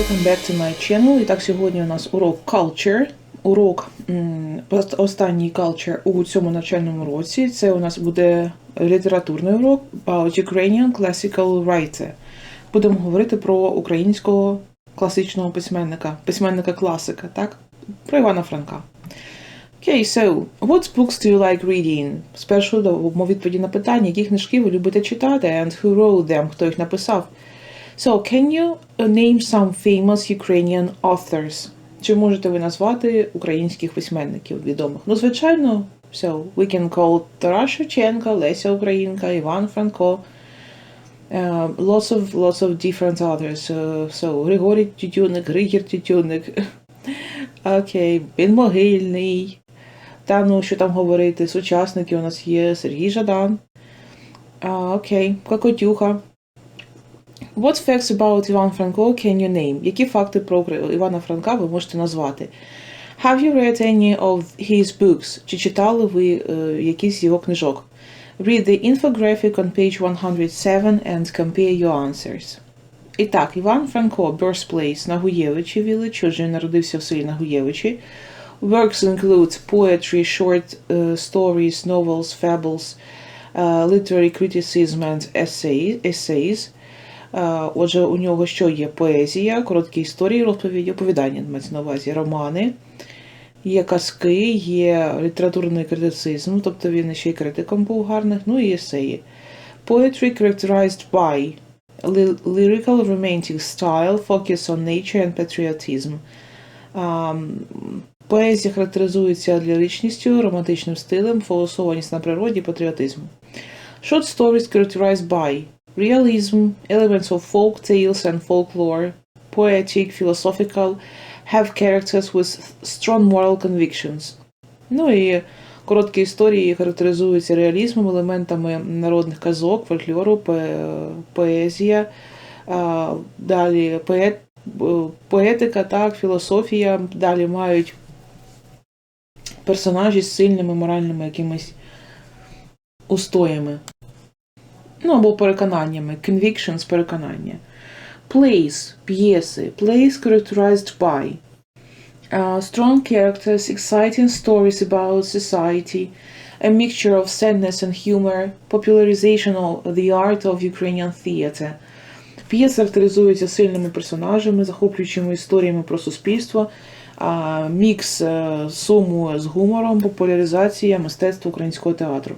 welcome back to my channel. І так, сьогодні у нас урок Culture. Урок останній Culture у цьому навчальному році. Це у нас буде літературний урок about Ukrainian Classical Writer. Будемо говорити про українського класичного письменника, письменника класика, так? Про Івана Франка. Okay, so, what books do you like reading? Спершу дамо відповіді на питання, які книжки ви любите читати, and who wrote them, хто їх написав. So, can you uh, name some famous Ukrainian authors? Чи можете ви назвати українських письменників відомих? Ну, звичайно, so, we can call Тарас Шевченка, Леся Українка, Іван Франко, uh, lots of lots of different others. Uh, so, Григорій Тютюник, Григір Тютюник. Окей, він могильний. Та ну, що там говорити, сучасники у нас є Сергій Жадан. Окей, Кокотюха. What facts about Іван Франко can you name? Які факти про Укра- Івана Франка ви можете назвати? Have you read any of his books? Чи читали ви е, якісь з його книжок? Read the infographic on page 107 and compare your answers. І так, Іван Франко, birthplace Нагуєвичі Village, отже, він народився в селі Нагуєвичі. Works include poetry, short uh, stories, novels, fables, uh, literary criticism and essay, essays. Uh, отже, у нього що є? Поезія, короткі історії, розповіді, оповідання, мається на увазі, романи, є казки, є літературний критицизм, тобто він ще й критиком був гарних, ну і есеї. Poetry characterized by lyrical romantic style, focus on nature and patriotism. Поезія характеризується ліричністю, романтичним стилем, фокусованість на природі, патріотизм. Short stories characterized by realism, elements of folk tales and folklore, poetic, philosophical, have characters with strong moral convictions. Ну і короткі історії характеризуються реалізмом, елементами народних казок, фольклору, поезія, далі поет, поетика, так, філософія, далі мають персонажі з сильними моральними якимись устоями. Ну, або переконаннями. Convictions – переконання. Plays – п'єси. Plays characterized by uh, strong characters, exciting stories about society, a mixture of sadness and humor, popularization of the art of Ukrainian theater. П'єси характеризуються сильними персонажами, захоплюючими історіями про суспільство, мікс е, суму з гумором, популяризація мистецтва українського театру.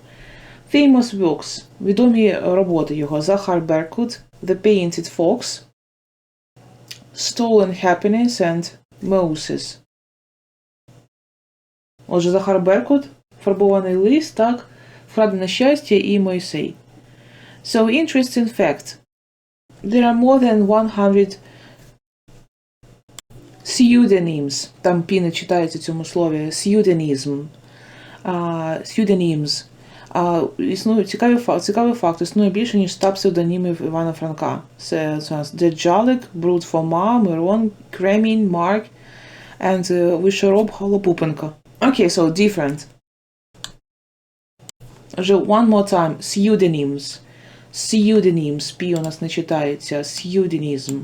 Famous books – відомі роботи його Захар Беркут, The Painted Fox, Stolen Happiness and Moses. Отже, Захар Беркут, фарбований лист, так, вкрадене щастя і Мойсей. So, interesting fact. There are more than 100 pseudonyms. Там пі не читається в цьому слові. Pseudonym. Uh, pseudonyms. А, існує цікавий факт, цікавий факт, існує більше, ніж 100 псевдонімів Івана Франка. Це, у нас Деджалик, Брут Фома, Мирон, Кремінь, Марк and uh, Вишороб Голопупенко. Окей, okay, so different. Вже one more time. Pseudonyms. Pseudonyms. Пі у нас не читається. Pseudonym.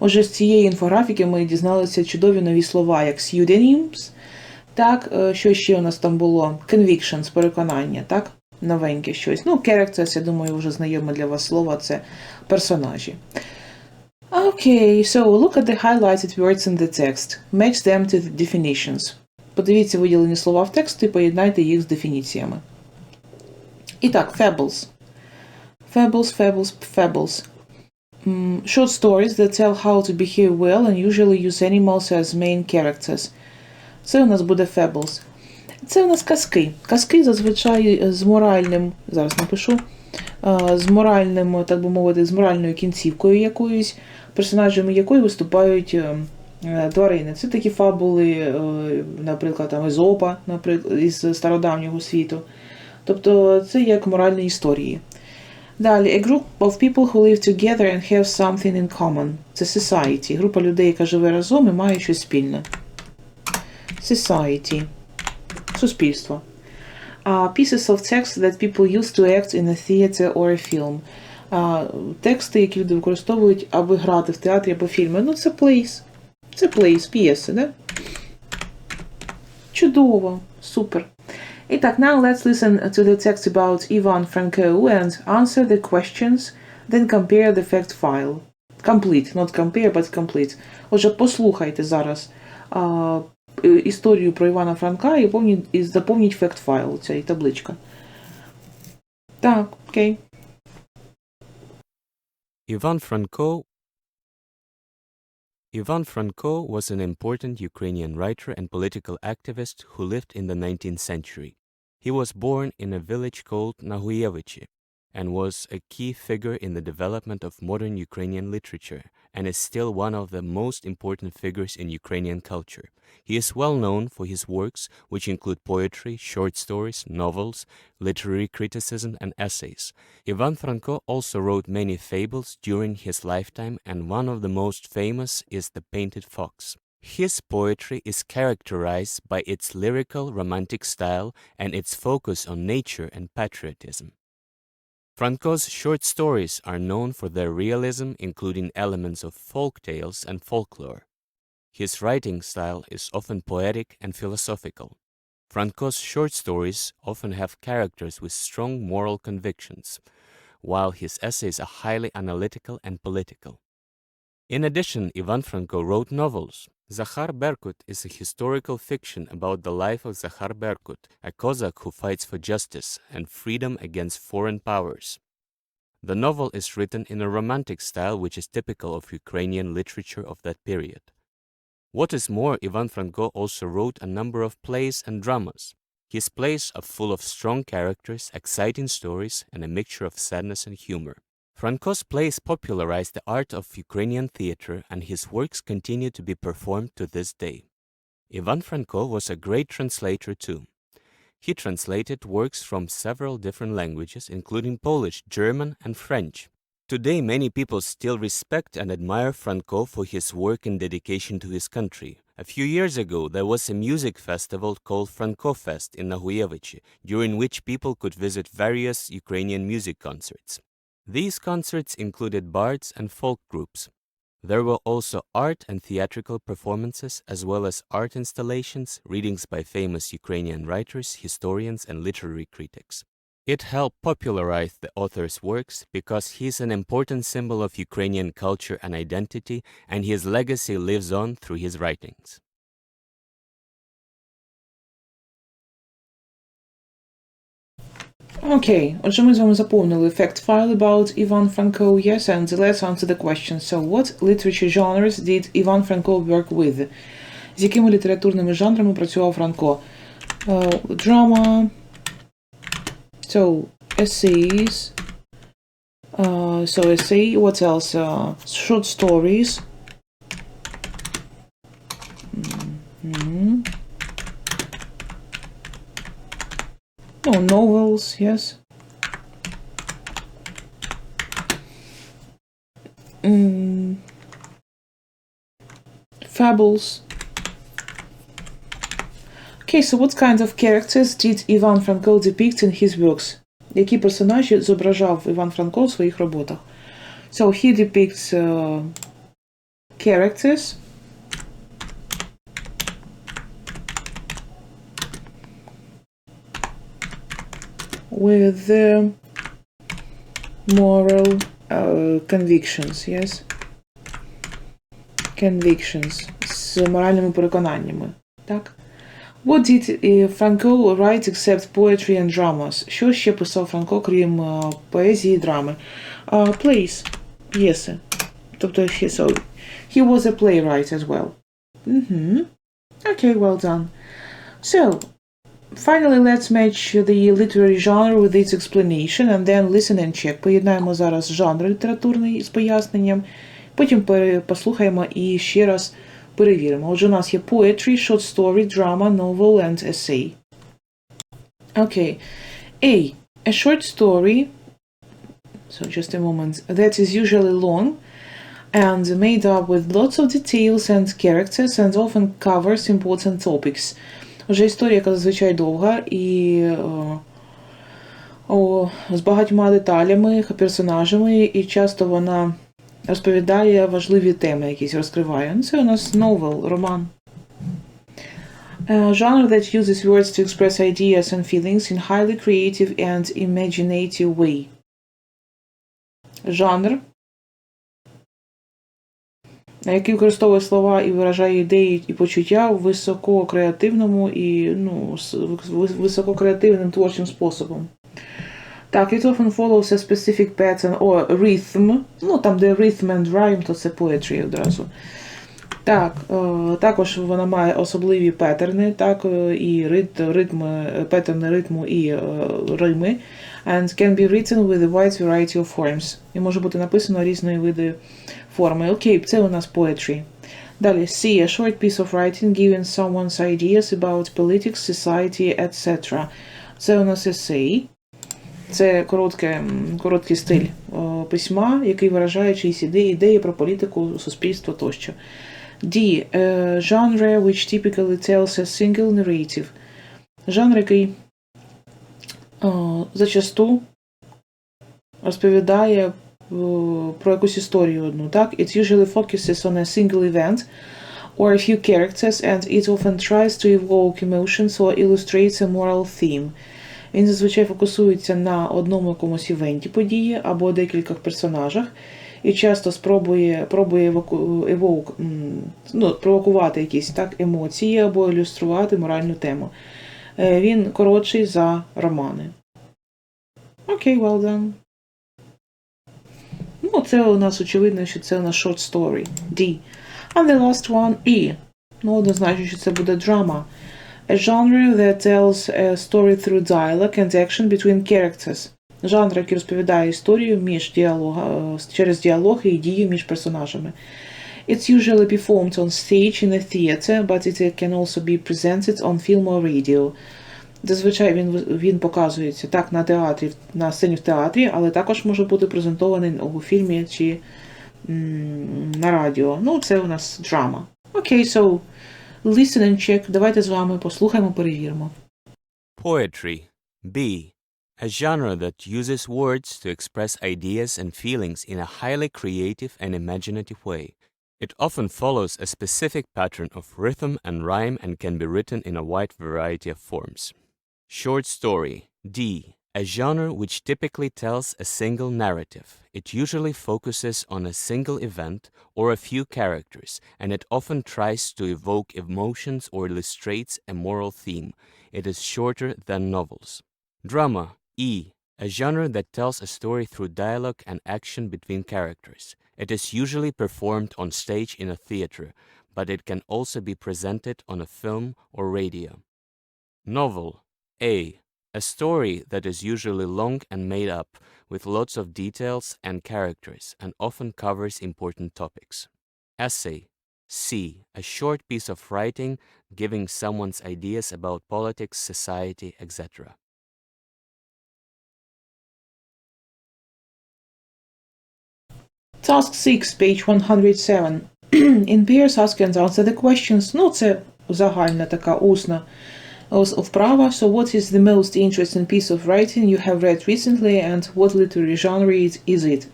Отже, з цієї інфографіки ми дізналися чудові нові слова, як pseudonyms. Так, е, що ще у нас там було? Convictions, переконання, так? Новеньке щось. Ну, characters, я думаю, вже знайоме для вас слово, це персонажі. Окей, so look at the highlighted words in the text. Match them to the definitions. Подивіться виділені слова в тексті і поєднайте їх з дефініціями. І так, fables. Fables, fables, fables. Mm, short stories that tell how to behave well and usually use animals as main characters. Це у нас буде fables. Це у нас казки. Казки зазвичай з моральним, зараз напишу, е, з моральним, так би мовити, з моральною кінцівкою якоюсь, персонажами якої виступають е, е, тварини. Це такі фабули, е, наприклад, там Езопа, наприклад, із стародавнього світу. Тобто це як моральні історії. Далі, a group of people who live together and have something in common. Це society. Група людей, яка живе разом і має щось спільне. Society. Суспільство. Uh, pieces of text that people use to act in a theater or a film. а, тексти, які люди використовують, аби грати в театрі або фільмі. Ну, це plays. Це plays, п'єси, да? Чудово, супер. І так, now let's listen to the text about Ivan Franko and answer the questions, then compare the fact file. Complete, not compare, but complete. Отже, послухайте зараз е, історію про Івана Франка і, повні, і заповніть факт файл, ця табличка. Так, окей. Ivan Franko Ivan Franko was an important Ukrainian writer and political activist who lived in the 19th century. He was born in a village called Nahuyevichi and was a key figure in the development of modern Ukrainian literature and is still one of the most important figures in Ukrainian culture. He is well known for his works, which include poetry, short stories, novels, literary criticism, and essays. Ivan Franko also wrote many fables during his lifetime, and one of the most famous is The Painted Fox. His poetry is characterized by its lyrical romantic style and its focus on nature and patriotism. Franco's short stories are known for their realism, including elements of folk tales and folklore. His writing style is often poetic and philosophical. Franco's short stories often have characters with strong moral convictions, while his essays are highly analytical and political. In addition, Ivan Franko wrote novels. Zakhar Berkut is a historical fiction about the life of Zakhar Berkut, a Cossack who fights for justice and freedom against foreign powers. The novel is written in a romantic style which is typical of Ukrainian literature of that period. What is more, Ivan Franko also wrote a number of plays and dramas. His plays are full of strong characters, exciting stories, and a mixture of sadness and humor. Franco's plays popularized the art of Ukrainian theater, and his works continue to be performed to this day. Ivan Franko was a great translator too. He translated works from several different languages, including Polish, German, and French. Today, many people still respect and admire Franco for his work and dedication to his country. A few years ago, there was a music festival called Franco Fest in Nahuyevichi, during which people could visit various Ukrainian music concerts. These concerts included bards and folk groups. There were also art and theatrical performances, as well as art installations, readings by famous Ukrainian writers, historians, and literary critics. It helped popularize the author's works because he's an important symbol of Ukrainian culture and identity, and his legacy lives on through his writings. Окей, отже, ми з вами заповнили fact file about Ivan Franko, yes, and let's answer the question. So, what literature genres did Ivan Franko work with? З якими літературними жанрами працював Франко? Uh, drama, so, essays, uh, so essay, what else? Uh, short stories. novels, yes. Mm. Fables. Okay, so what kind of characters did Ivan Franko depict in his works? Які персонажі зображав Іван Франко у своїх роботах? So he depicts uh, characters with uh, moral uh, convictions, yes? Convictions з моральними переконаннями. Так? What did uh, Franco write except poetry and dramas? Що ще писав Франко, крім uh, поезії і драми? Uh, plays. П'єси. Тобто, he, so, he was a playwright as well. Mm-hmm. Okay, well done. So, Finally, let's match the literary genre with its explanation and then listen and check. Поєднаємо зараз жанр літературний з поясненням, потім пере- послухаємо і ще раз перевіримо. Отже, у нас є poetry, short story, drama, novel and essay. Okay. A. A short story, so just a moment, that is usually long and made up with lots of details and characters and often covers important topics. Вже історія, яка зазвичай довга і е, о, з багатьма деталями, персонажами, і часто вона розповідає важливі теми, якісь розкриває. Ну, Це у нас новел, роман. Uh, genre that uses words to express ideas and feelings in highly creative and imaginative way. Жанр, який використовує слова і виражає ідеї і почуття в висококреативному і ну, висококреативним творчим способом. Так, it often follows a specific pattern or rhythm. Ну, там, де rhythm and rhyme, то це poetry одразу. Так, е, також вона має особливі петерни, так, е, і рит, ритми, петерни ритму і е, рими. And can be written with a wide variety of forms. І може бути написано різної види форми. Окей, це у нас poetry. Далі, C. A short piece of writing giving someone's ideas about politics, society, etc. Це у нас essay. Це коротке, короткий стиль е, письма, який виражає чиїсь ідеї, ідеї про політику, суспільство тощо. D. A genre which typically tells a single narrative. Жанр, який е, зачасту розповідає е, про якусь історію одну. Так? It usually focuses on a single event or a few characters and it often tries to evoke emotions or illustrates a moral theme. Він зазвичай фокусується на одному якомусь івенті події або декількох персонажах, і часто спробує пробує евоук, ну, провокувати якісь так, емоції або ілюструвати моральну тему. Е, Він коротший за романи. Окей, well done. Ну, це у нас очевидно, що це у нас short story. D. And the last one E. Ну, однозначно, що це буде драма. A genre that tells a story through dialogue and action between characters. Жанр, який розповідає історію між діалога, е, через діалог і дії між персонажами. It's usually performed on stage in a theater, but it can also be presented on film or radio. Зазвичай він, він показується так на театрі, на сцені в театрі, але також може бути презентований у фільмі чи м, на радіо. Ну, це у нас драма. Окей, so listen and check. Давайте з вами послухаємо, перевіримо. Poetry. B. A genre that uses words to express ideas and feelings in a highly creative and imaginative way. It often follows a specific pattern of rhythm and rhyme and can be written in a wide variety of forms. Short story. D. A genre which typically tells a single narrative. It usually focuses on a single event or a few characters, and it often tries to evoke emotions or illustrates a moral theme. It is shorter than novels. Drama E. A genre that tells a story through dialogue and action between characters. It is usually performed on stage in a theater, but it can also be presented on a film or radio. Novel A. A story that is usually long and made up, with lots of details and characters, and often covers important topics. Essay C. A short piece of writing giving someone's ideas about politics, society, etc. Task 6, page 107. In pairs, ask and answer the questions. Ну, це загальна така усна вправа. So, what is the most interesting piece of writing you have read recently and what literary genre is it?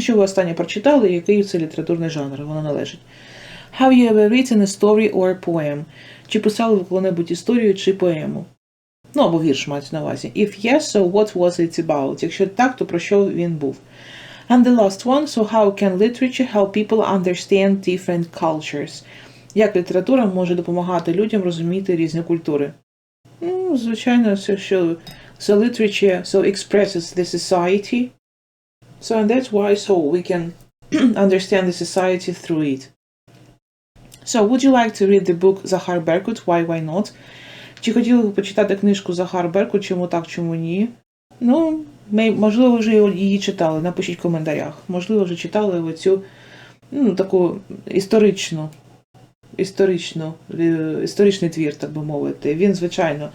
Що ви останнє прочитали, який це літературний жанр? Воно належить. Have you ever written a story or a poem? Чи писали ви коли-небудь історію чи поему? Ну, або вірш мається на увазі. If yes, so what was it about? Якщо так, то про що він був? And the last one, so how can literature help people understand different cultures? Як література може допомагати людям розуміти різні культури? Ну, звичайно, це що so literature so expresses the society. So and that's why so we can understand the society through it. So would you like to read the book Захар Беркут? Why, why not? Чи хотіли ви почитати книжку Захар Беркут? Чому так, чому ні? Ну, ми, можливо, вже її читали. Напишіть в коментарях. Можливо, вже читали оцю ну, таку історичну, історичну, е, історичний твір, так би мовити. Він, звичайно,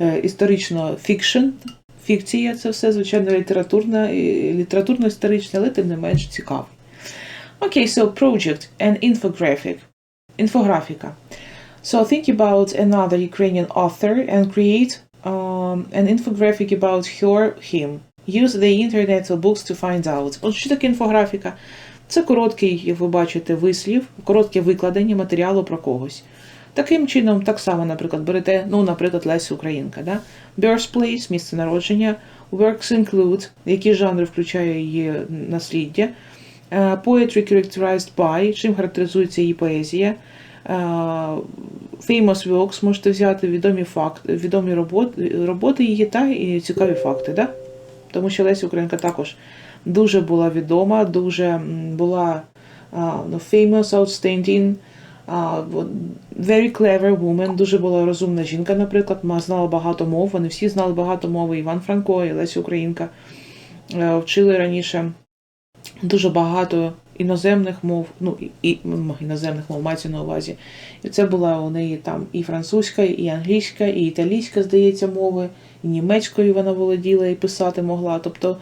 е, історично фікшн, фікція це все, звичайно, літературна, літературно-історичне, але тим не менш цікавий. Окей, so project and infographic. Інфографіка. So think about another Ukrainian author and create um, an infographic about her, him. Use the internet or books to find out. От що таке інфографіка? Це короткий, як ви бачите, вислів, коротке викладення матеріалу про когось. Таким чином, так само, наприклад, берете, ну, наприклад, Лесі Українка, да? Birthplace, місце народження, works include, які жанри включає її насліддя, е, poetry characterized by, чим характеризується її поезія, е, famous works, можете взяти відомі факти, відомі роботи, роботи її та і цікаві факти, да? Тому що Леся Українка також дуже була відома, дуже була ну, famous, outstanding, very clever woman, дуже була розумна жінка, наприклад, знала багато мов, вони всі знали багато мов, і Іван Франко, і Леся Українка е, вчили раніше дуже багато іноземних мов, ну і іноземних мов мається на увазі. І це була у неї там і французька, і англійська, і італійська, здається, мови, і німецькою вона володіла і писати могла. Тобто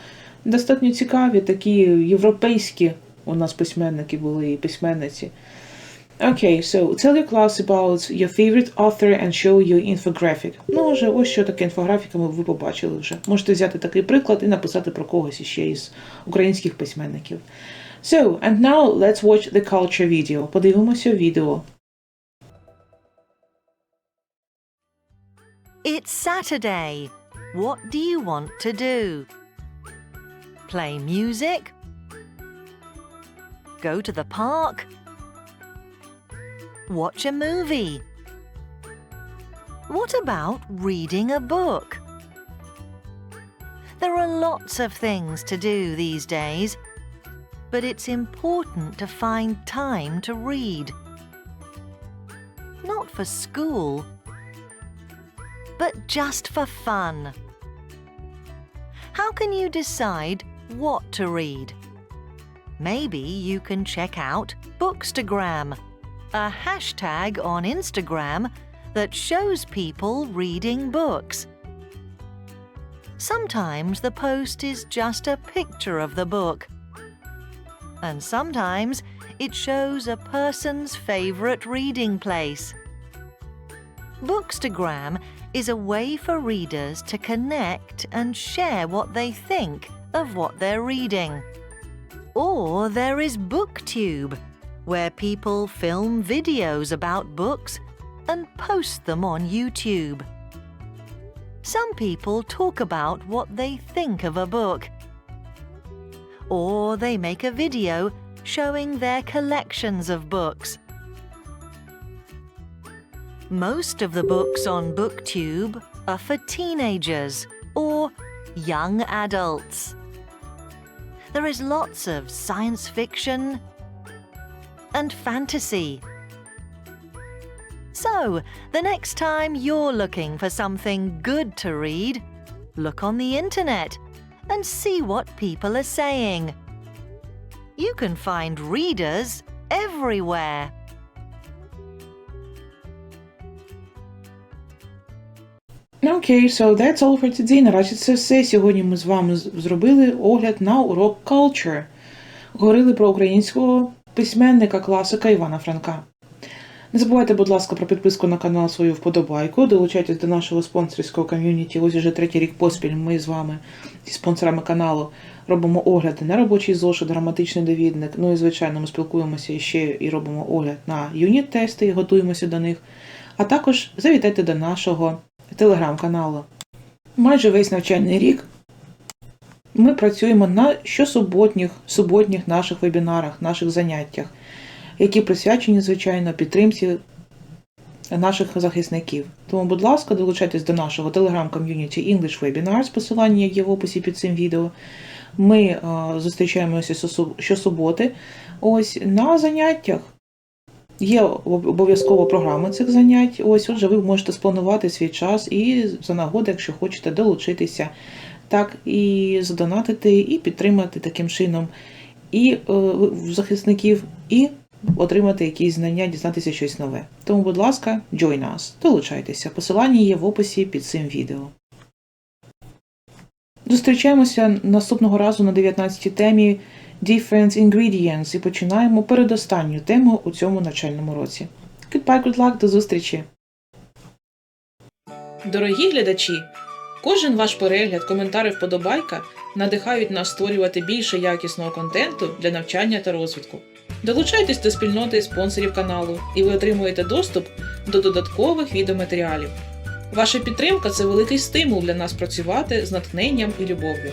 достатньо цікаві такі європейські у нас письменники були і письменниці. Okay, so tell your class about your favorite author and show your infographic. Ну, вже ось що таке інфографіка, ми ви побачили вже. Можете взяти такий приклад і написати про когось іще із українських письменників. So, and now let's watch the culture video. Подивимося відео. It's Saturday. What do you want to do? Play music? Go to the park? Watch a movie? What about reading a book? There are lots of things to do these days, but it's important to find time to read. Not for school, but just for fun. How can you decide what to read? Maybe you can check out Bookstagram, a hashtag on Instagram that shows people reading books. Sometimes the post is just a picture of the book, and sometimes it shows a person's favorite reading place. Bookstagram is a way for readers to connect and share what they think of what they're reading. Or there is BookTube, where people film videos about books and post them on YouTube. Some people talk about what they think of a book. Or they make a video showing their collections of books. Most of the books on BookTube are for teenagers or young adults. There is lots of science fiction and fantasy. So, the next time you're looking for something good to read, look on the internet and see what people are saying. You can find readers everywhere. Окей, so that's all for today. Наразі це все. Сьогодні ми з вами зробили огляд на урок Culture. Говорили про українського письменника, класика Івана Франка. Не забувайте, будь ласка, про підписку на канал свою вподобайку. Долучайтесь до нашого спонсорського ком'юніті. Ось уже третій рік поспіль ми з вами, зі спонсорами каналу, робимо огляди на робочий зошит, граматичний довідник. Ну і звичайно, ми спілкуємося ще і робимо огляд на юніт-тести і готуємося до них. А також завітайте до нашого телеграм-каналу. Майже весь навчальний рік ми працюємо на щосуботніх суботніх наших вебінарах, наших заняттях, які присвячені, звичайно, підтримці наших захисників. Тому, будь ласка, долучайтесь до нашого телеграм-ком'юніті English Webinars, посилання є в описі під цим відео. Ми е, зустрічаємося щосуботи ось на заняттях. Є об- обов'язково програма цих занять. Ось, отже, ви можете спланувати свій час і за нагоди, якщо хочете долучитися, так і задонатити, і підтримати таким чином і е, захисників, і отримати якісь знання, дізнатися щось нове. Тому, будь ласка, join us, долучайтеся. Посилання є в описі під цим відео. Зустрічаємося наступного разу на 19 темі Different Ingredients і починаємо передостанню тему у цьому навчальному році. Goodbye, good luck, до зустрічі! Дорогі глядачі! Кожен ваш перегляд, коментар вподобайка надихають нас створювати більше якісного контенту для навчання та розвитку. Долучайтесь до спільноти спонсорів каналу, і ви отримуєте доступ до додаткових відеоматеріалів. Ваша підтримка це великий стимул для нас працювати з натхненням і любов'ю.